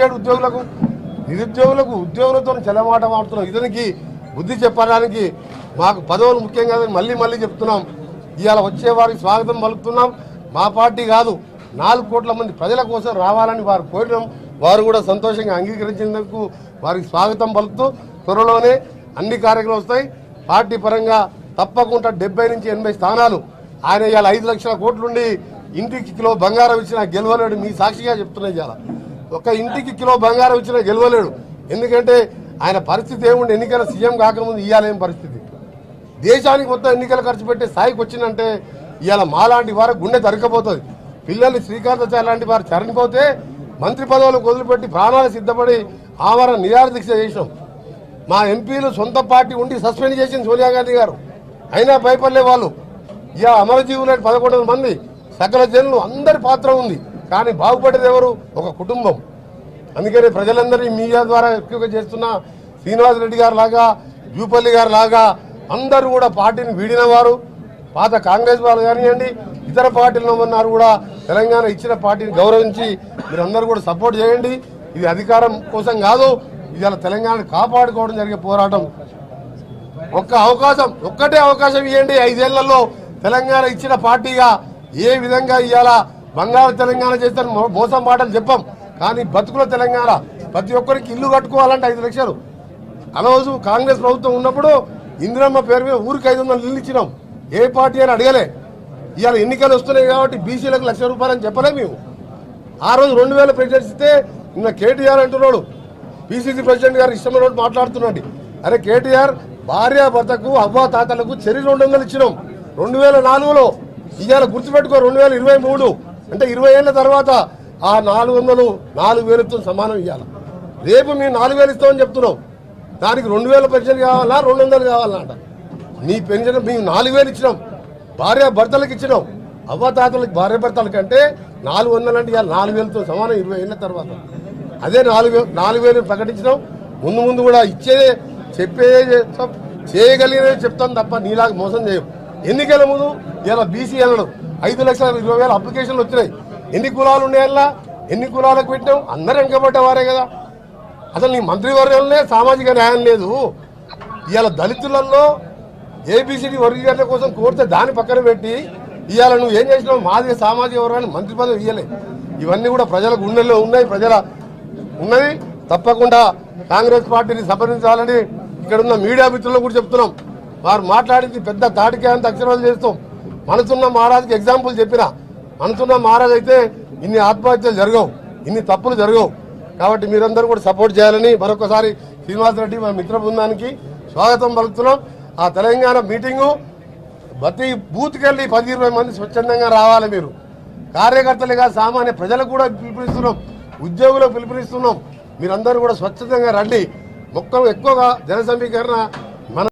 చేయడు ఉద్యోగులకు? నిరుద్యోగులకు ఉద్యోగులతో చెలమాట మాడుతున్నాం ఇతనికి బుద్ధి చెప్పడానికి మాకు పదవులు ముఖ్యం కాదని మళ్ళీ మళ్ళీ చెప్తున్నాం. ఇవాళ వచ్చే వారికి స్వాగతం పలుకుతున్నాం. మా పార్టీ కాదు నాలుగు కోట్ల మంది ప్రజల కోసం రావాలని వారు కోరినాం. వారు కూడా సంతోషంగా అంగీకరించినందుకు వారికి స్వాగతం పలుకుతూ త్వరలోనే అన్ని కార్యక్రమాలు వస్తాయి. పార్టీ పరంగా తప్పకుండా డెబ్బై నుంచి ఎనభై స్థానాలు. ఆయన ఇవాళ ఐదు లక్షల కోట్లుండి ఇంటికి కిలో బంగారం ఇచ్చిన గెలవలేడు మీ సాక్షిగా చెప్తున్నాయి చాలా ఒక ఇంటికి కిలో బంగారం ఇచ్చినా గెలవలేడు. ఎందుకంటే ఆయన పరిస్థితి ఏముండి ఎన్నికల సీఎం కాకముందు ఇవ్వాలేం పరిస్థితి. దేశానికి మొత్తం ఎన్నికలు ఖర్చు పెట్టే స్థాయికి వచ్చిందంటే ఇవాళ మాలాంటి వారు గుండె తరకపోతుంది పిల్లల్ని శ్రీకాంతాచార్య లాంటి వారు చరణిపోతే మంత్రి పదవులకు వదిలిపెట్టి ప్రాణాలు సిద్ధపడి ఆమరణ నిరాదీక్ష దీక్ష చేసినాం. మా ఎంపీలు సొంత పార్టీ ఉండి సస్పెండ్ చేసింది సోనియా గాంధీ గారు. అయినా భయపడలే వాళ్ళు. ఇక అమరజీవులు పదకొండు మంది సకల జనులు అందరి పాత్ర ఉంది. కానీ బాగుపడేది ఎవరు? ఒక కుటుంబం. అందుకని ప్రజలందరినీ మీడియా ద్వారా ఎక్కువగా చేస్తున్న శ్రీనివాస్ రెడ్డి గారు లాగా జూపల్లి గారు లాగా అందరూ కూడా పార్టీని వీడిన వారు. పాత కాంగ్రెస్ వాళ్ళు కానివ్వండి ఇతర పార్టీలు ఉన్నారు కూడా తెలంగాణ ఇచ్చిన పార్టీని గౌరవించి మీరందరూ కూడా సపోర్ట్ చేయండి. ఇది అధికారం కోసం కాదు ఇవాళ తెలంగాణ కాపాడుకోవడం జరిగే పోరాటం. ఒక్క అవకాశం ఒక్కటే అవకాశం ఇవ్వండి ఐదేళ్ళలో తెలంగాణ ఇచ్చిన పార్టీగా ఏ విధంగా ఇవ్వాలా బంగారు తెలంగాణ చేస్తాను మోసం మాటలు చెప్పాం. కానీ బతుకుల తెలంగాణ ప్రతి ఒక్కరికి ఇల్లు కట్టుకోవాలంటే ఐదు లక్షలు. అనవసరం కాంగ్రెస్ ప్రభుత్వం ఉన్నప్పుడు ఇందిరమ్మ పేరు మీద ఊరికి ఐదు వందలు ఇల్లు ఇచ్చినాం. ఏ పార్టీ అని అడగలే. ఇవాళ ఎన్నికలు వస్తున్నాయి కాబట్టి బీసీలకు లక్ష రూపాయలు అని చెప్పలే మేము. ఆ రోజు రెండు వేల ప్రెసిడెంట్స్ ఇస్తే నిన్న కేటీఆర్ అంటున్నాడు. బీసీసీ ప్రెసిడెంట్ గారు ఇష్టమైన రోజు మాట్లాడుతున్నాడు. అరే కేటీఆర్ భార్య భర్తకు అవ్వ తాతలకు చెరి రెండు వందలు ఇచ్చినాం. రెండు వేల నాలుగులో ఇవాళ గుర్తుపెట్టుకో రెండు వేల ఇరవై మూడు. అంటే ఇరవై ఏళ్ళ తర్వాత ఆ నాలుగు వందలు నాలుగు వేలతో సమానం ఇవ్వాలి రేపు మేము నాలుగు వేలు ఇస్తామని చెప్తున్నాం దానికి రెండు వేల పెన్షన్ కావాలా రెండు వందలు కావాలంట నీ పెన్షన్ మేము నాలుగు వేలు ఇచ్చినాం. భార్య భర్తలకు ఇచ్చినాం. అవ్వతాతలకు భార్య భర్తల కంటే నాలుగు వందలు అంటే ఇవాళ నాలుగు వేలతో సమానం ఇరవై ఏళ్ళ తర్వాత. అదే నాలుగు వేలు నాలుగు వేలు ప్రకటించినాం. ముందు ముందు కూడా ఇచ్చేదే చెప్పేదే చేస్తాం చెప్తాను చెప్తాం తప్ప నీలాగా మోసం చేయం ఎన్నికల ముందు ఇలా బీసీ అనడం. ఐదు లక్షల ఇరవై వేల అప్లికేషన్లు వచ్చినాయి. ఎన్ని కులాలు ఉన్నాయల్లా? ఎన్ని కులాలకు పెట్టాం అందరూ వెనకబడ్డవారే కదా. అసలు నీ మంత్రివర్గంలోనే సామాజిక న్యాయం లేదు. ఇవాళ దళితులలో ఏబిసిడి వర్గీకరణ కోసం కోరితే దాని పక్కన పెట్టి ఇవాళ నువ్వు ఏం చేసినావు? మాది సామాజిక వర్గాన్ని మంత్రి పదవి ఇవ్వలే. ఇవన్నీ కూడా ప్రజల గుండెల్లో ఉన్నాయి ప్రజల ఉన్నది. తప్పకుండా కాంగ్రెస్ పార్టీని సంప్రదించాలని ఇక్కడ ఉన్న మీడియా మిత్రులు కూడా చెప్తున్నాం. వారు మాట్లాడింది పెద్ద తాటికే అంత అక్షరాలు చేస్తాం. మనసున్న మహారాజుకి ఎగ్జాంపుల్ చెప్పిన. మనసున్న మహారాజ్ అయితే ఇన్ని ఆత్మహత్యలు జరగవు ఇన్ని తప్పులు జరగవు. కాబట్టి మీరందరూ కూడా సపోర్ట్ చేయాలని మరొకసారి శ్రీనివాసరెడ్డి మా మిత్ర బృందానికి స్వాగతం పలుకుతున్నాం. ఆ తెలంగాణ మీటింగు ప్రతి బూత్కెళ్ళి పది ఇరవై మంది స్వచ్ఛందంగా రావాలి మీరు. కార్యకర్తలుగా సామాన్య ప్రజలకు కూడా పిలుపునిస్తున్నాం. ఉద్యోగులకు పిలుపునిస్తున్నాం. మీరందరూ కూడా స్వచ్ఛందంగా రండి. మొక్కలు ఎక్కువగా జన సమీకరణ